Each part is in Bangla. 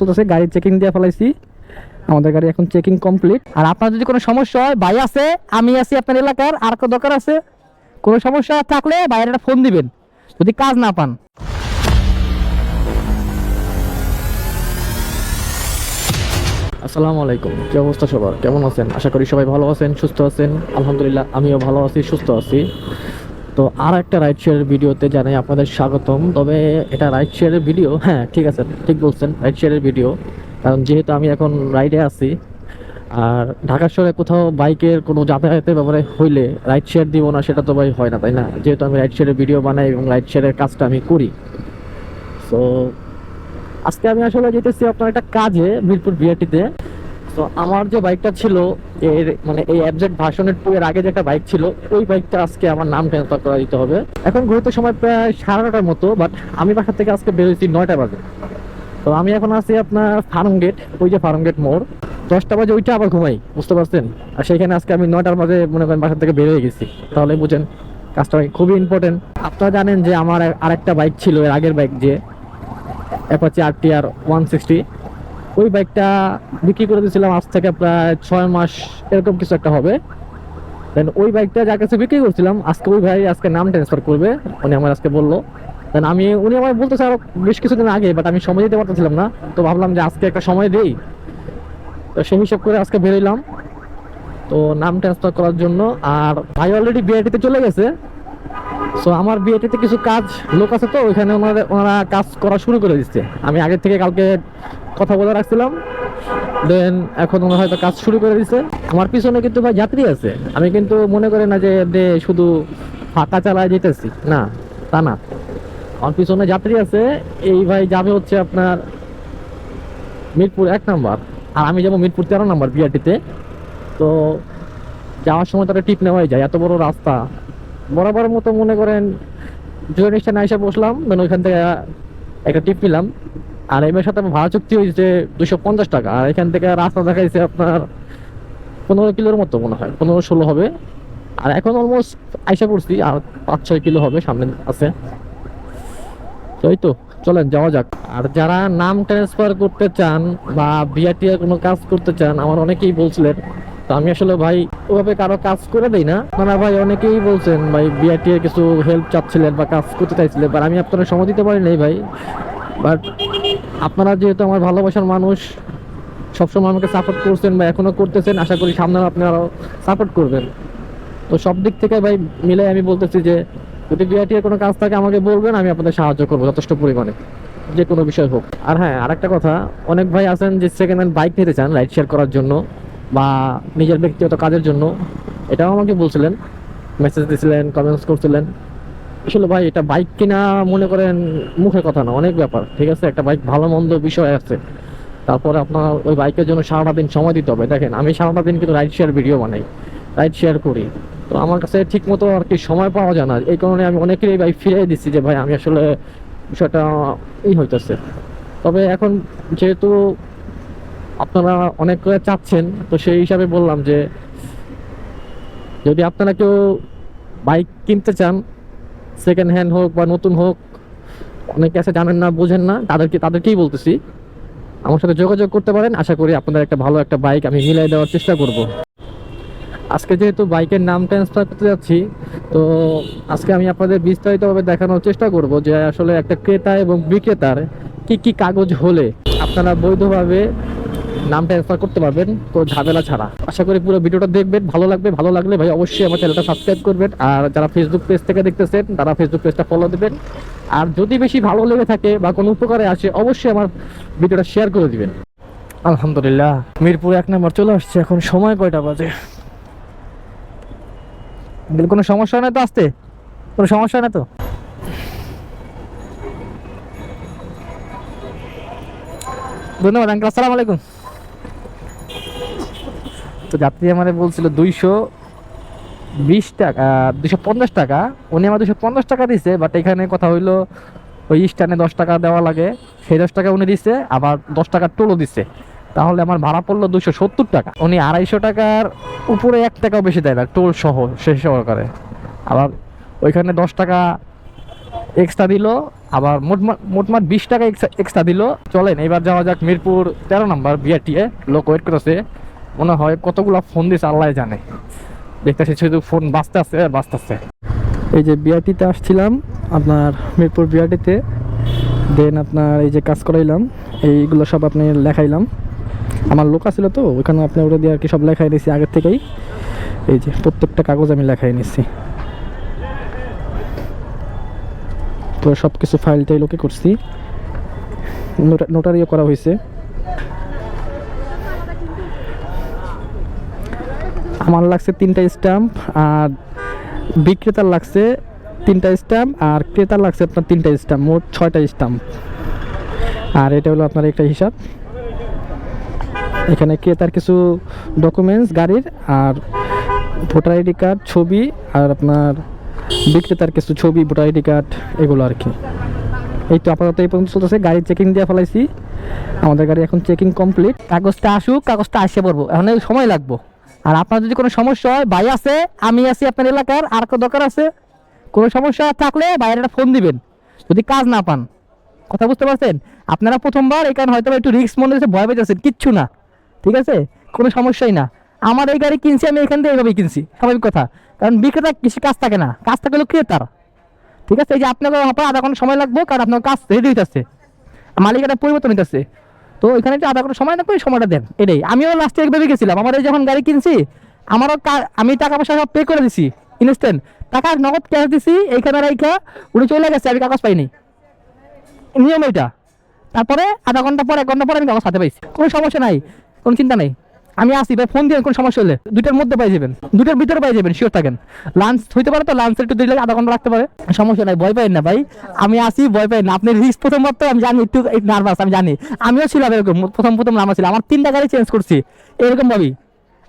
চলতেছে গাড়ি চেকিং দিয়ে ফেলাইছি। আমাদের গাড়ি এখন চেকিং কমপ্লিট আর আপনার যদি কোনো সমস্যা হয়, ভাই আছে, আমি আছি আপনার এলাকার, আর কেউ দরকার আছে, কোনো সমস্যা থাকলে বাইরে একটা ফোন দিবেন, যদি কাজ না পান। আসসালামু আলাইকুম। কি অবস্থা সবার? কেমন আছেন? আশা করি সবাই ভালো আছেন, সুস্থ আছেন। আলহামদুলিল্লাহ, আমিও ভালো আছি, সুস্থ আছি। তো আর একটা রাইড শেয়ারের ভিডিওতে জানাই আপনাদের স্বাগতম। তবে এটা রাইড শেয়ারের ভিডিও হ্যাঁ ঠিক আছে, ঠিক বলছেন রাইড শেয়ারের ভিডিও কারণ যেহেতু আমি এখন রাইডে আছি, আর ঢাকা শহরে কোথাও বাইকের কোনো যাতায়াতের ব্যাপারে হইলে রাইড শেয়ার দিব না, সেটা তো ভাই হয় না, তাই না? যেহেতু আমি রাইড শেয়ারের ভিডিও বানাই এবং রাইড শেয়ারের কাজটা আমি করি। সো আজকে আমি আসলে যেতেছি আপনার একটা কাজে, মিরপুর বিআরটিতে তো আমার যে বাইকটা ছিল, এর মানে এই অ্যাবজেক্ট ভার্সনের টু এর আগে যে একটা বাইক ছিল, ওই বাইকটা আজকে আমার নাম ট্রান্সফার করা দিতে হবে? এখন ঘুরতে সময় প্রায় সাড়ে নটার মতো বাট আমি বাসা থেকে আজকে বেরোয়েছি নয়টা বাজে। তো আমি এখন আছি আপনার ফার্ম গেট ওই যে ফার্ম গেট মোড়। দশটা বাজে ওইটা আবার ঘুমাই, বুঝতে পারছেন? আর সেখানে আজকে আমি নয়টার মাঝে মনে করেন বাসা থেকে বের হয়ে গেছি। তাহলে বুঝেন, কাজটা খুবই ইম্পর্টেন্ট আপনারা জানেন যে আমার আরেকটা বাইক ছিল, এর আগের বাইক যে Apache R T R one sixty ওই বাইকটা বিক্রি করে দিয়েছিলাম আজ থেকে প্রায় ছয় মাস, এরকম কিছু একটা হবে। দেন ওই বাইকটা যার কাছে বিক্রি করছিলাম, আজকে ওই ভাই আজকে নাম ট্রান্সফার করবে, উনি আমার আজকে বলল। দেন আমি, উনি আমার বলতেছে আরও বেশ কিছুদিন আগে বাট আমি সময় দিতে পারতেছিলাম না, তো ভাবলাম যে আজকে একটা সময় দেই। তো সেই হিসাব করে আজকে বেরোইলাম। তো নাম ট্রান্সফার করার জন্য, আর ভাই অলরেডি বিআইটিতে চলে গেছে। সো আমার বিয়েটিতে কিছু কাজ লোক আছে তো, ওইখানে ওনাদের ওনারা কাজ করা শুরু করে দিচ্ছে। আমি আগে থেকে কালকে কথা বলে রাখছিলাম। দেন এখন ওনারা হয়তো কাজ শুরু করে দিচ্ছে আমার পিছনে কিন্তু ভাই যাত্রী আছে। আমি কিন্তু মনে করি না যে শুধু ফাঁকা চালায় যেতেছি না, তা না। আমার পিছনে যাত্রী আছে। এই ভাই যাবে হচ্ছে আপনার মিরপুর এক নাম্বার। আর আমি যাব মিরপুর তেরো নাম্বার বিআরটিতে। তো যাওয়ার সময় তারা টিপ নেওয়াই যায়। এত বড় রাস্তা। বরাবর মতো মনে করেন, জুয়েল স্টেশনে এসে বসলাম। মানে ওইখান থেকে একটা টিপ নিলাম। আর এবার সাথে ভাড়া চুক্তি হয়েছে দুশো পঞ্চাশ টাকা। আর এখান থেকে রাস্তা দেখাইছে আপনার পনেরো কিলোর মতো মনে হয়, পনেরো ষোলো হবে। আর এখন অলমোস্ট আইসা পড়ছি, আর পাঁচ ছয় কিলো হবে, সামনে আছে। তো তো, চলেন, যাওয়া যাক। আর যারা নাম ট্রান্সফার করতে চান বা বিআরটি এর কোনো কাজ করতে চান, আমার অনেকেই বলছিলেন, তো আমি আসলে ভাই ওভাবে কারও কাজ করে দেই না। মানে ভাই অনেকেই বলছেন, ভাই বিআরটি এর কিছু হেল্প চাচ্ছিলেন বা কাজ করতে চাইছিলেন বাট আমি আপনারা সময় দিতে পারি নাই ভাই। বাট আপনারা যেহেতু আমার ভালোবাসার মানুষ, সবসময় আমাকে সাপোর্ট করছেন বা এখনও করতেছেন, আশা করি সামনে আপনারাও সাপোর্ট করবেন। তো সব দিক থেকে ভাই মিলে আমি বলতেছি যে, যদি বিআরটি এর কোনো কাজ থাকে আমাকে বলবেন, আমি আপনাদের সাহায্য করব যথেষ্ট পরিমাণে, যে কোনো বিষয় হোক। আর হ্যাঁ আরেকটা কথা, অনেক ভাই আছেন যে সেকেন্ড হ্যান্ড বাইক নিতে চান রাইড শেয়ার করার জন্য বা নিজের ব্যক্তিগত কাজের জন্য, এটাও আমাকে বলছিলেন মেসেজ দিয়েছিলেন কমেন্টস করছিলেন। আসলে ভাই, এটা বাইক কিনা মনে করেন মুখে কথা না, অনেক ব্যাপার, ঠিক আছে? একটা বাইক ভালো মন্দ বিষয় আছে। তারপরে আপনার ওই বাইকের জন্য সারাটা দিন সময় দিতে হবে। দেখেন, আমি সারাটা দিন কিন্তু রাইড শেয়ার ভিডিও বানাই রাইড শেয়ার করি। তো আমার কাছে ঠিক মতো আর কি সময় পাওয়া যায় না। এই কারণে আমি অনেকেরই বাইক ফিরিয়ে দিচ্ছি যে, ভাই, আমি আসলে বিষয়টা ই হইতেছে। তবে এখন যেহেতু আপনারা অনেক করে চাচ্ছেন, তো সেই হিসাবে বললাম যে, যদি আপনারা কেউ বাইক কিনতে চান সেকেন্ড হ্যান্ড হোক বা নতুন হোক, অনেকে আছে জানেন না, বোঝেন না, তাদেরকে, তাদেরকেই বলতেছি। আমার সাথে যোগাযোগ করতে পারেন, আশা করি আপনাদের একটা ভালো একটা বাইক আমি মিলাই দেওয়ার চেষ্টা করব। আজকে যেহেতু বাইকের নাম ট্রান্সফার করতে যাচ্ছি, তো আজকে আমি আপনাদের বিস্তারিতভাবে দেখানোর চেষ্টা করব যে আসলে একটা ক্রেতা এবং বিক্রেতার কি কি কাগজ হলে আপনারা বৈধভাবে নাম ট্রান্সফার করতে পারবেন কোনো ঝামেলা ছাড়া। আশা করি পুরো ভিডিওটা দেখবেন ভালো লাগবে ভালো লাগলে ভাই অবশ্যই আমার চ্যানেলটা সাবস্ক্রাইব করবেন। আর যারা ফেসবুক পেজ থেকে দেখতেছেন তারা ফেসবুক পেজটা ফলো দেবেন। আর যদি বেশি ভালো লেগে থাকে বা কোনো উপকারে আসে অবশ্যই আমার ভিডিওটা শেয়ার করে দিবেন। আলহামদুলিল্লাহ। মিরপুর এক নম্বর চলে আসছে এখন সময় কয়টা বাজে? কোনো সমস্যা নেই তো আসতে? কোনো সমস্যা নেই তো? ধন্যবাদ আঙ্কেল আসসালামু আলাইকুম। তো যাত্রী আমাদের বলছিল দুইশো বিশ টাকা দুশো পঞ্চাশ টাকা। উনি আমার দুশো পঞ্চাশ টাকা দিছে বাট এখানে কথা হইল ওই স্ট্যান্ডে দশ টাকা দেওয়া লাগে। সেই দশ টাকা উনি দিছে, আবার দশ টাকা টোলও দিছে। তাহলে আমার ভাড়া পড়ল দুশো সত্তর টাকা। উনি আড়াইশো টাকার উপরে এক টাকাও বেশি দেয় না, টোল সহ শেষ সহকারে। আবার ওইখানে দশ টাকা এক্সট্রা দিল, আবার মোটমাট মোটমাট বিশ টাকা এক্সট্রা দিল। চলেন, এবার যাওয়া যাক মিরপুর তেরো নম্বর বিআরটিএ লোক ওয়েট করেছে মনে হয় কতগুলো ফোন দিছে আল্লাহ জানে। দেখতেছি শুধু ফোন বাঁচতে আছে বাঁচতে আছে এই যে বিআরটিতে আসছিলাম, আপনার মিরপুর বিআরটিতে দেন আপনার এই যে কাজ করাইলাম, এইগুলো সব আপনি লেখাইলাম। আমার লোক আছিল তো ওখানে আপনি ওটা দিয়ে আর কি সব লেখাই নিয়েছি আগের থেকেই। এই যে প্রত্যেকটা কাগজ আমি লেখাই নিচ্ছি তো সব কিছু ফাইলটাই লোকে করছি। নোটা- নোটারিও করা হয়েছে আমার লাগছে তিনটা স্ট্যাম্প আর বিক্রেতার লাগছে তিনটা স্ট্যাম্প আর ক্রেতার লাগছে আপনার তিনটা স্ট্যাম্প, মোট ছয়টা স্ট্যাম্প। আর এটা হলো আপনার একটা হিসাব। এখানে ক্রেতার কিছু ডকুমেন্টস গাড়ির আর ভোটার আইডি কার্ড, ছবি আর আপনার বিক্রেতার কিছু ছবি, ভোটার আইডি কার্ড, এগুলো আর কি। এই তো আপাতত এই পর্যন্ত চলতেছে। গাড়ি চেকিং দিয়ে ফেলাইছি। আমাদের গাড়ি এখন চেকিং কমপ্লিট কাগজটা আসুক, কাগজটা আসে পড়ব। এখন সময় লাগবো। আর আপনার যদি কোনো সমস্যা হয়, ভাই আছে, আমি আছি আপনার এলাকার, আর কোনো দরকার আছে, কোনো সমস্যা থাকলে বাইরে একটা ফোন দিবেন। যদি কাজ না পান। কথা বুঝতে পারছেন? আপনারা প্রথমবার, এই কারণে হয়তো একটু রিস্ক মনে হচ্ছে, ভয় পেয়েছেন কিচ্ছু না। ঠিক আছে? কোনো সমস্যাই না। আমার এই গাড়ি কিনছি, আমি এখান থেকে এইভাবেই কিনছি, স্বাভাবিক কথা। কারণ বিক্রেতা কিছু কাজ থাকে না, কাজ থাকে হলো ক্রেতার। ঠিক আছে? এই যে আপনাকে আধা ঘণ্টা সময় লাগবে, কারণ আপনার কাজ রেডি হইতেছে। মালিক একটা পরিবর্তন হইতেছে। তো ওইখানে একটু আধা ঘণ্টা সময় না ওই সময়টা দেন। এটাই। আমিও লাস্টে এক একভাবে গেছিলাম, আমার যখন গাড়ি কিনছি, আমারও আমি টাকা পয়সা সব পে করে দিছি ইনস্ট্যান্ট টাকা নগদ ক্যাশ দিছি, এইখানে রাইখা, উনি চলে গেছে, আমি কাগজ পাইনি। নিয়ম এটা তারপরে আধা ঘণ্টা পর, এক ঘণ্টা পর আমি কাগজ হাতে পাইছি। কোনো সমস্যা নাই, কোনো চিন্তা নাই। আমি আসি ভাই ফোন দিয়ে, কোন সমস্যা হলে। দুইটার মধ্যে পাই যাবেন। দুইটার ভিতরে পাই যাবেন শিওর থাকেন। লাঞ্চ হইতে পারে তো লাঞ্চের একটু দিলে আধা ঘণ্টা রাখতে পারে। সমস্যা নাই, ভয় পাই না, ভাই। আমি আসি, ভয় পাই না। আপনি রিস্ক প্রথমবার তো আমি জানি, একটু নার্ভাস আমি জানি। আমিও ছিলাম এরকম, প্রথম প্রথম নামা ছিল। আমার তিনটা গাড়ি চেঞ্জ করছি। এরকম ভাবি।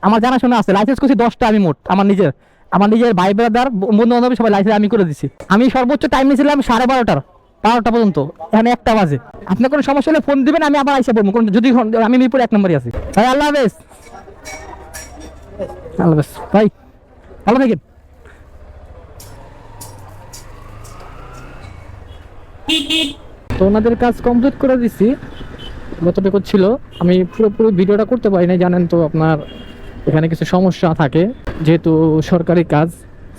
আমার জানাশোনা আছে লাইসেন্স করছি দশটা আমি মোট, আমার নিজের। আমার নিজের ভাই ব্রাদার বন্ধু বান্ধব সবাই লাইসেন্স আমি করে দিছি। আমি সর্বোচ্চ টাইম নিয়েছিলাম সাড়ে বারোটার। বারোটা পর্যন্ত। এখানে একটা বাজে। আপনার কোনো সমস্যা হলে ফোন দিবেন, আমি আবার আইসা বলব। কোনো- যদি আমি মিরপুর এক নম্বরই আছি। ভাই, আল্লাহ হাফেজ। আল্লাহ হাফেজ। ভাই, ভালো থাকেন। তো ওনাদের কাজ কমপ্লিট করে দিছি। যতটুকু ছিল, আমি পুরোপুরি ভিডিওটা করতে পারি না জানেন তো আপনার এখানে কিছু সমস্যা থাকে। যেহেতু সরকারি কাজ,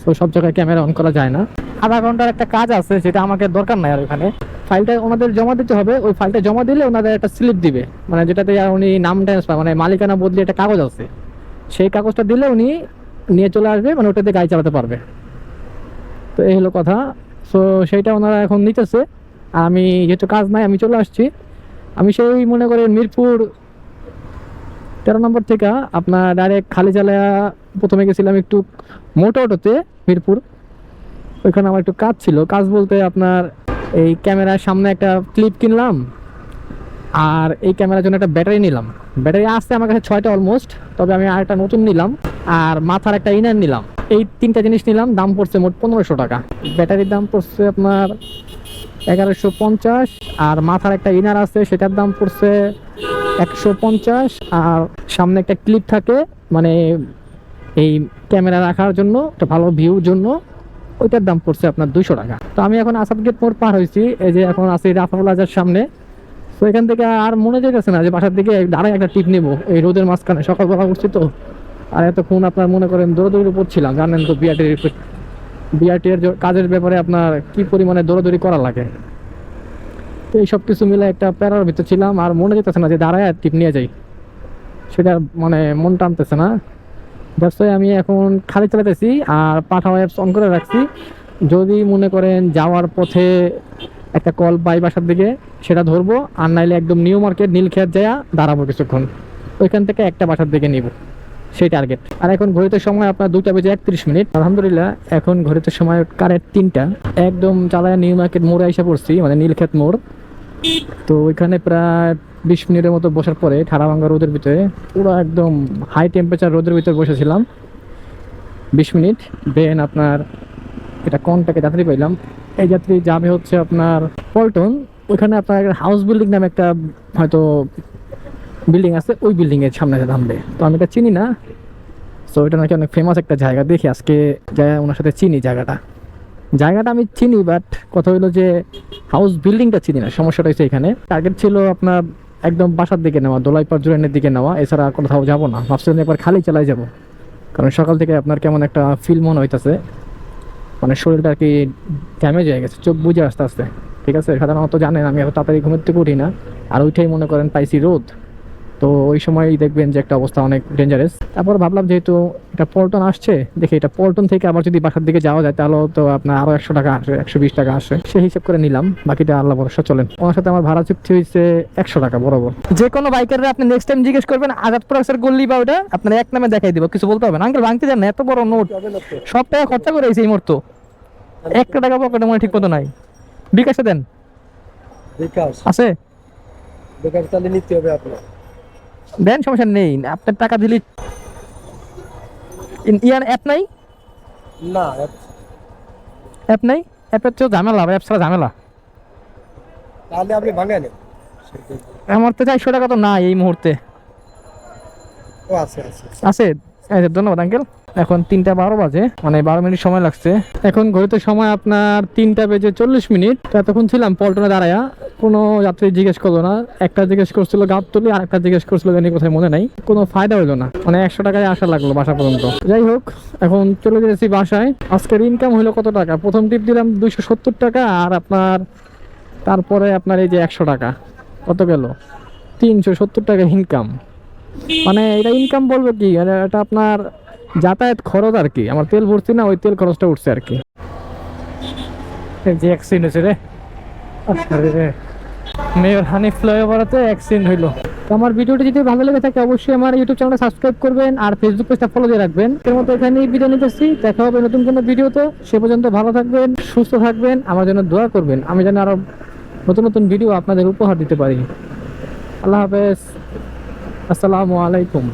তো সব জায়গায় ক্যামেরা অন করা যায় না। আধা ঘণ্টার একটা কাজ আছে যেটা আমাকে দরকার নাই আর এখানে। ফাইলটা ওনাদের জমা দিতে হবে, ওই ফাইলটা জমা দিলে ওনাদের একটা স্লিপ দিবে। মানে যেটাতে উনি নাম ট্রান্সফার মানে মালিকানা বদলে একটা কাগজ আছে। সেই কাগজটা দিলে উনি নিয়ে চলে আসবে মানে ওটাতে গাড়ি চালাতে পারবে। তো এই হলো কথা। সো সেইটা ওনারা এখন নিতেছে। আমি যেহেতু কাজ নাই, আমি চলে আসছি। আমি সেই মনে করেন মিরপুর তেরো নম্বর থেকে আপনার ডাইরেক্ট খালি চালায়া প্রথমে গেছিলাম একটু মোটো অটোতে মিরপুর। ওইখানে আমার একটু কাজ ছিল। কাজ বলতে আপনার এই ক্যামেরার সামনে একটা ক্লিপ কিনলাম আর এই ক্যামেরার জন্য একটা ব্যাটারি নিলাম। ব্যাটারি আসছে আমার কাছে ছয়টা অলমোস্ট তবে আমি আরেকটা নতুন নিলাম আর মাথার একটা ইনার নিলাম। এই তিনটা জিনিস নিলাম, দাম পড়ছে মোট পনেরোশো টাকা। ব্যাটারির দাম পড়ছে আপনার এগারোশো পঞ্চাশ আর মাথার একটা ইনার আছে, সেটার দাম পড়ছে একশো পঞ্চাশ আর সামনে একটা ক্লিপ থাকে মানে এই ক্যামেরা রাখার জন্য, একটা ভালো ভিউর জন্য। ওইটার দাম পড়ছে আপনার দুইশো টাকা। তো আমি এখন আসাদ গেট মোড় পার হয়েছি, এই যে এখন আছি রাফাল প্লাজার সামনে। তো এখান থেকে আর মনে যেতেছে না যে বাসার দিকে দাঁড়ায় একটা টিপ নেব, এই রোদের মাঝখানে সকালবেলা উঠছি তো। আর এতক্ষণ আপনার মনে করেন দৌড়াদৌড়ি পড়ছিলাম জানেন তো বিআরটির বিআরটির কাজের ব্যাপারে আপনার কি পরিমাণে দৌড়াদৌড়ি করা লাগে। তো এই সব কিছু মিলে একটা প্যারার ভিতর ছিলাম, আর মনে যেতেছে না যে দাঁড়ায় টিপ নিয়ে যাই। সেটা মানে মন টানতেছে না। ব্যবসায় আমি এখন খালি চালাতেছি আর পাঠাও অ্যাপস অন করে রাখছি। যদি মনে করেন যাওয়ার পথে একটা কল পাই বাসার দিকে, সেটা ধরবো। আর নাইলে একদম নিউ মার্কেট নীলক্ষেত যায়া দাঁড়াবো কিছুক্ষণ। ওইখান থেকে একটা বাসার দিকে নিব। সেই টার্গেট আর এখন ঘড়িতে সময় আপনার দুটা বেজে একত্রিশ মিনিট। আলহামদুলিল্লাহ, এখন ঘড়িতে সময় কারেন্ট তিনটা। একদম চালায় নিউ মার্কেট মোড়ে এসে পড়ছি মানে নীলক্ষেত মোড়। তো ওইখানে প্রায় বিশ মিনিটের মতো বসার পরে ঠাড়াভাঙ্গা রোদের ভিতরে পুরো একদম হাই টেম্পারেচার রোদের ভিতরে বসেছিলাম। বিশ মিনিট দেন আপনার এটা কোনটাকে যাত্রী পাইলাম? এই যাত্রী যাবে হচ্ছে আপনার পল্টন। ওইখানে আপনার হাউস বিল্ডিং নামে একটা, হয়তো বিল্ডিং আছে, ওই বিল্ডিং এর সামনে নামবে। তো আমি এটা চিনি না। সো এটা নাকি অনেক ফেমাস একটা জায়গা। দেখি আজকে যাই ওনার সাথে চিনি জায়গাটা। জায়গাটা আমি চিনি বাট কথা হলো যে হাউস বিল্ডিংটা চিনি না, সমস্যাটা হচ্ছে এখানে। টার্গেট ছিল আপনার একদম বাসার দিকে নেওয়া দোলাইপার জোরেনের দিকে নেওয়া, এছাড়া কোথাও যাব না। ভাবছিলাম একবার খালি চালাই যাব। কারণ সকাল থেকে আপনার কেমন একটা ফিল মনে হইতেছে। মানে শরীরটা আর কি ড্যামেজ হয়ে গেছে, চোখ বুঝে আস্তে আস্তে। ঠিক আছে? সাধারণত জানেন, আমি এত তাড়াতাড়ি ঘুমের থেকে উঠি না। আর ওইটাই মনে করেন পাইছি রোদ। তো ওই সময় দেখবেন যে একটা অবস্থা অনেক ডেঞ্জারাস তারপর ভাবলাম যেহেতু এটা পল্টন আসছে দেখি এটা পল্টন থেকে আবার যদি বাসার দিকে যাওয়া যায় তাহলে তো আপনার আরও একশো টাকা আসে একশো বিশ টাকা আসে। সেই হিসাব করে নিলাম বাকিটা আল্লাহ ভরসা চলেন। ওনার সাথে আমার ভাড়া চুক্তি হয়েছে একশো টাকা বরাবর। যে কোনো বাইকাররা আপনি নেক্সট টাইম জিজ্ঞেস করবেন আজাদ প্রকাশের গল্লি বা ওটা আপনার এক নামে দেখাই দিব কিছু বলতে হবে না। আঙ্কেল ভাঙতে যান এত বড় নোট। সব টাকা খরচা করে এই মুহূর্ত। একটা টাকা পকেটে মনে ঠিক মতো নাই। বিকাশে দেন। বিকাশ। আছে? বিকাশ তাহলে নিতে হবে আপনার। দেন সমস্যা নেই। আপনার টাকা দিলি ইন- ইয়ার অ্যাপ নাই? না অ্যাপ নাই? অ্যাপের তো ঝামেলা অ্যাপ ছাড়া ঝামেলা। তাহলে আপনি ভাঙেন আমার তো চারশো টাকা তো নাই এই মুহূর্তে। ও আছে আছে আছে। ধন্যবাদ আঙ্কেল এখন তিনটা বারো বাজে মানে বারো মিনিট সময় লাগছে। এখন ঘড়িতে সময় আপনার তিনটা বেজে চল্লিশ মিনিট। এতক্ষণ ছিলাম পল্টনে দাঁড়ায়া, কোনো যাত্রী জিজ্ঞেস করল না। একটা জিজ্ঞেস করছিল গাবতলি, আর একটা জিজ্ঞেস করছিল জানি কোথায়, মনে নাই। কোনো ফায়দা হলো না মানে একশো টাকায় আসা লাগল বাসা পর্যন্ত। যাই হোক, এখন চলে যেতেছি বাসায়। আজকের ইনকাম হলো কত টাকা? প্রথম টিপ দিলাম দুইশো সত্তর টাকা, আর আপনার তারপরে আপনার এই যে একশো টাকা। কত গেল? তিনশো সত্তর টাকা ইনকাম মানে এটা ইনকাম বলব কি? এটা আপনার যাতায়াত খরচ আর কি। আমার তেল ভরছি না ওই তেল খরচটা উঠছে আর কি। যে অ্যাক্সিডেন্ট হয়েছে রে। মেয়র হানি ফ্লাইওভারতে অ্যাক্সিডেন্ট হইল। তো আমার ভিডিওটি যদি ভালো লেগে থাকে অবশ্যই আমার ইউটিউব চ্যানেলটা সাবস্ক্রাইব করবেন আর ফেসবুক পেজটা ফলো দিয়ে রাখবেন। এর মতো এখানেই বিদায় নিতেছি। দেখা হবে নতুন কোনো ভিডিওতে। সে পর্যন্ত ভালো থাকবেন সুস্থ থাকবেন আমার জন্য দোয়া করবেন। আমি যেন আরও নতুন নতুন ভিডিও আপনাদের উপহার দিতে পারি। আল্লাহ হাফেজ। আসসালামু আলাইকুম।